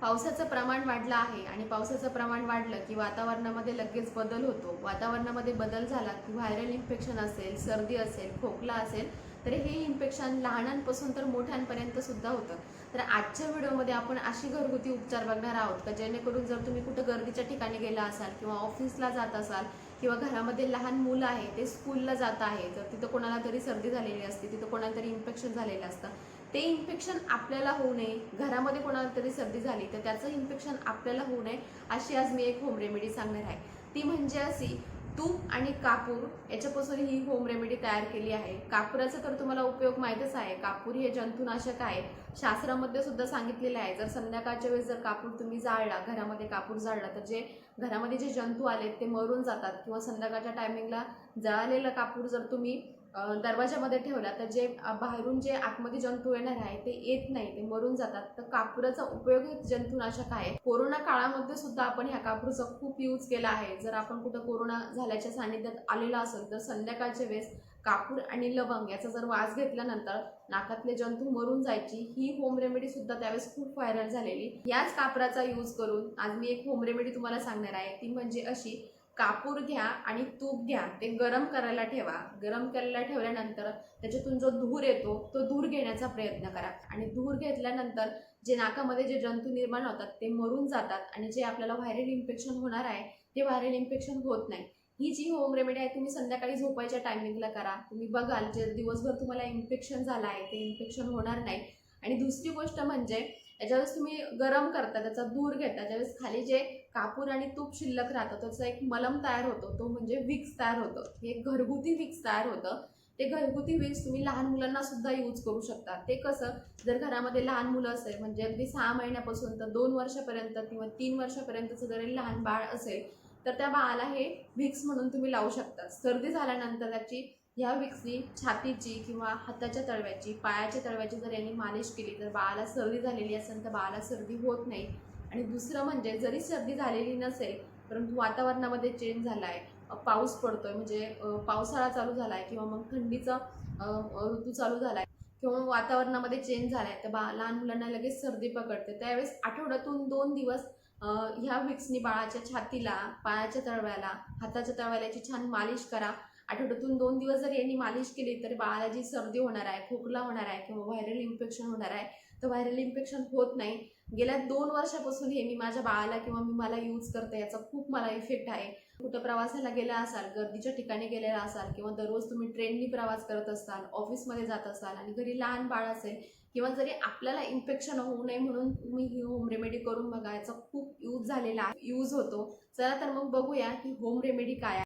पावसाचं प्रमाण वाढलं आहे आणि पावसाचं प्रमाण वाढलं की वातावरणामध्ये लगेच बदल होतो. वातावरणामध्ये बदल झाला की व्हायरल इन्फेक्शन असेल सर्दी असेल खोकला असेल तर हे इन्फेक्शन लहानांपासून तर मोठ्यांपर्यंत सुद्धा होतं. तर आजच्या व्हिडिओमध्ये आपण अशी घरगुती उपचार बघणार आहोत का जेणेकरून जर तुम्ही कुठं गर्दीच्या ठिकाणी गेला असाल किंवा ऑफिसला जात असाल किंवा घरामध्ये लहान मुलं आहे ते स्कूलला जात आहे तर तिथं कोणाला तरी सर्दी झालेली असते तिथं कोणाला तरी इन्फेक्शन झालेलं असतं ते इन्फेक्शन आपल्याला होऊ नये. घरामध्ये कोणाला तरी सर्दी झाली तर त्याचं इन्फेक्शन आपल्याला होऊ नये अशी आज मी एक होम रेमेडी सांगणार आहे. ती म्हणजे अशी तूप आणि कापूर याच्यापासून ही होम रेमेडी तयार केली आहे. कापुराचा तर तुम्हाला उपयोग माहीतच आहे. कापूर हे जंतुनाशक आहे. शास्त्रामध्ये सुद्धा सांगितलेलं आहे जर संध्याकाळच्या वेळेस जर कापूर तुम्ही जाळला घरामध्ये कापूर जाळला तर जे घरामध्ये जे जंतू आलेत ते मरून जातात. किंवा संध्याकाळच्या टायमिंगला जळालेला कापूर जर तुम्ही दरवाजामध्ये ठेवला तर जे बाहेरून जे आतमध्ये जंतू येणार आहे ते येत नाही ते मरून जातात. तर कापूराचा उपयोग जंतुनाशक आहे. कोरोना काळामध्ये सुद्धा आपण ह्या कापूरचा खूप यूज केला आहे. जर आपण कुठं कोरोना झाल्याच्या सानिध्यात आलेला असेल तर संध्याकाळच्या वेळेस कापूर आणि लवंग याचा जर वास घेतल्यानंतर नाकातले जंतू मरून जायची ही होम रेमेडी सुद्धा त्यावेळेस खूप व्हायरल झालेली. याच कापराचा यूज करून आज मी एक होम रेमेडी तुम्हाला सांगणार आहे. ती म्हणजे अशी कापूर घ्या आणि तूप घ्या. ते गरम करायला ठेवा. गरम करायला ठेवल्यानंतर त्याच्यातून जो धूर येतो तो धूर घेण्याचा प्रयत्न करा. आणि धूर घेतल्यानंतर जे नाकामध्ये जे जंतू निर्माण होतात ते मरून जातात आणि जे आपल्याला व्हायरल इन्फेक्शन होणार आहे ते व्हायरल इन्फेक्शन होत नाही. ही जी होम रेमेडी आहे तुम्ही संध्याकाळी झोपायच्या टायमिंगला करा. तुम्ही बघाल जे दिवसभर तुम्हाला इन्फेक्शन झालं आहे ते इन्फेक्शन होणार नाही. आणि दुसरी गोष्ट म्हणजे याच्यावेळेस तुम्ही गरम करता त्याचा धूर घेता ज्यावेळेस खाली जे कापूर आणि तूप शिल्लक राहतं त्याचा एक मलम तयार होतो तो म्हणजे विक्स तयार होतं. हे घरगुती विक्स तयार होतं. ते घरगुती विक्स तुम्ही लहान मुलांना सुद्धा यूज करू शकता. ते कसं जर घरामध्ये लहान मुलं असेल म्हणजे अगदी सहा महिन्यापासून तर दोन वर्षापर्यंत किंवा तीन वर्षापर्यंतचं जरी लहान बाळ असेल तर त्या बाळाला हे विक्स म्हणून तुम्ही लावू शकता. सर्दी झाल्यानंतर त्याची ह्या विक्सनी छातीची किंवा हाताच्या तळव्याची पायाच्या तळव्याची जर यांनी मालिश केली तर बाळाला सर्दी झालेली असेल तर बाळाला सर्दी होत नाही. आणि दुसरं म्हणजे जरी सर्दी झालेली नसेल परंतु वातावरणामध्ये चेंज झाला आहे पाऊस पडतोय म्हणजे पावसाळा चालू झाला आहे किंवा मग थंडीचा ऋतू चालू झाला आहे किंवा वातावरणामध्ये चेंज झाला आहे तर बा लहान मुलांना लगेच सर्दी पकडते. त्यावेळेस आठवड्यातून दोन दिवस ह्या विक्सनी बाळाच्या छातीला पायाच्या तळव्याला हाताच्या तळव्याला याची छान मालिश करा. आठवड्यातून दोन दिवस जर यांनी मालिश केली तर बाळाला जी सर्दी होणार आहे खोकला होणार आहे किंवा व्हायरल इन्फेक्शन होणार आहे तर व्हायरल इन्फेक्शन होत नाही. गेल्या दोन वर्षापासून हे मी माझ्या बाळाला किंवा मी मला यूज करते याचा खूप मला इफेक्ट आहे. कुठं प्रवासाला गेला असाल गर्दीच्या ठिकाणी गेलेला असाल किंवा दररोज तुम्ही ट्रेननी प्रवास करत असाल ऑफिसमध्ये जात असाल आणि घरी लहान बाळ असेल किंवा जरी आपल्याला इन्फेक्शन होऊ नये म्हणून तुम्ही ही होम रेमेडी करून बघा याचा खूप यूज झालेला आहे यूज होतो. चला तर मग बघूया की होम रेमेडी काय आहे.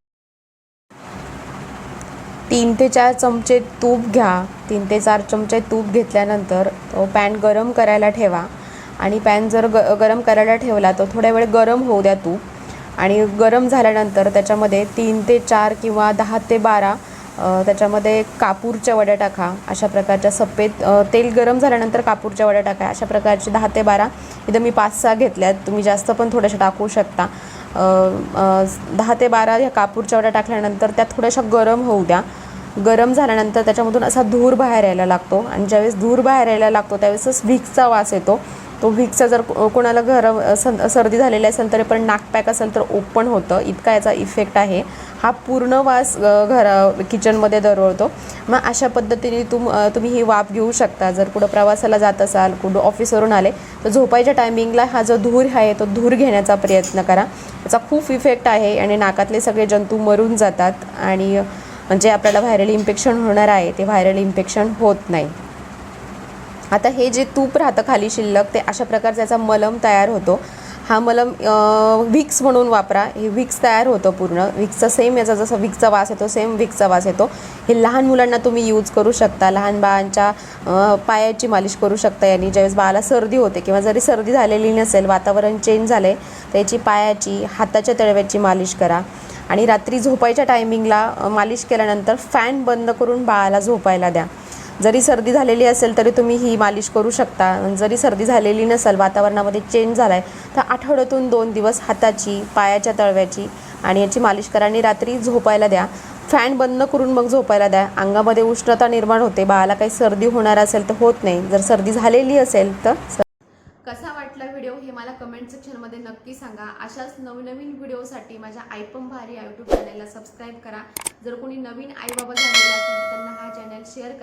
तीन ते चार चमचे तूप घ्या. तीन ते चार चमचे तूप घेतल्यानंतर तो पॅन गरम करायला ठेवा. आणि पॅन जर ग गरम करायला ठेवला तर थोड्या वेळ गरम होऊ द्या तूप आणि गरम झाल्यानंतर त्याच्यामध्ये तीन ते चार किंवा दहा ते बारा त्याच्यामध्ये कापूरच्या वड्या टाका. अशा प्रकारच्या सफेद तेल गरम झाल्यानंतर कापूरच्या वड्या टाका. अशा प्रकारचे दहा ते बारा. इथं मी पाच सहा घेतल्यात. तुम्ही जास्त पण थोड्याशा टाकू शकता. दहा ते बारा ह्या कापूरच्या वड्या टाकल्यानंतर त्या थोड्याशा गरम होऊ द्या. गरम झाल्यानंतर त्याच्यामधून असा धूर बाहेर यायला लागतो. आणि ज्यावेळेस धूर बाहेर यायला लागतो त्यावेळेसच व्हिक्सचा वास येतो. तो व्हिक्सचा जर को- कोणाला घर सर्दी झालेली असेल तरी पण नाकपॅक असेल तर ओपन होतं. इतका याचा इफेक्ट आहे. हा पूर्ण वास घरा किचनमध्ये दरवळतो. मग अशा पद्धतीने तुम तुम्ही ही वाफ घेऊ शकता. जर कुठं प्रवासाला जात असाल कुठं ऑफिसवरून आले तर झोपायच्या टायमिंगला हा जो धूर आहे तो धूर घेण्याचा प्रयत्न करा. याचा खूप इफेक्ट आहे आणि नाकातले सगळे जंतू मरून जातात आणि म्हणजे आपल्याला व्हायरल इन्फेक्शन होणार आहे. ते व्हायरल इन्फेक्शन होत नाही. आता हे जे तूप राहतं खाली शिल्लक ते अशा प्रकारचा याचा मलम तयार होतो. हा मलम विक्स म्हणून वापरा. हे विक्स तयार होतं पूर्ण. विक्सचा सेम याचा जसा विक्सचा वास येतो सेम विक्सचा वास येतो. हे लहान मुलांना तुम्ही यूज करू शकता. लहान बाळांच्या पायाची मालिश करू शकता यांनी. ज्यावेळेस बाळाला सर्दी होते किंवा जरी सर्दी झालेली नसेल वातावरण चेंज झाले तर याची पायाची हाताच्या तळव्याची मालिश करा. आणि रात्री झोपायच्या टायमिंगला मालिश केल्यानंतर फॅन बंद करून बाळाला झोपायला द्या. जरी सर्दी झालेली असेल तरी तुम्ही ही मालिश करू शकता. जरी सर्दी झालेली नसेल वातावरणामध्ये चेंज झाला आहे तर आठवड्यातून दोन दिवस हाताची पायाच्या तळव्याची आणि याची मालिश करा आणि रात्री झोपायला द्या. फॅन बंद करून मग झोपायला द्या. अंगामध्ये उष्णता निर्माण होते. बाळाला काही सर्दी होणार असेल तर होत नाही. जर सर्दी झालेली असेल तर कसा वाटला व्हिडिओ हे मला कमेंट सेक्शनमध्ये नक्की सांगा. अशाच नवनवीन व्हिडिओसाठी माझ्या आयपम भारी या यूट्यूब चॅनलला सबस्क्राईब करा. जर कोणी नवीन आई बाबा झालेला असेल तर त्यांना हा चॅनल शेअर करा.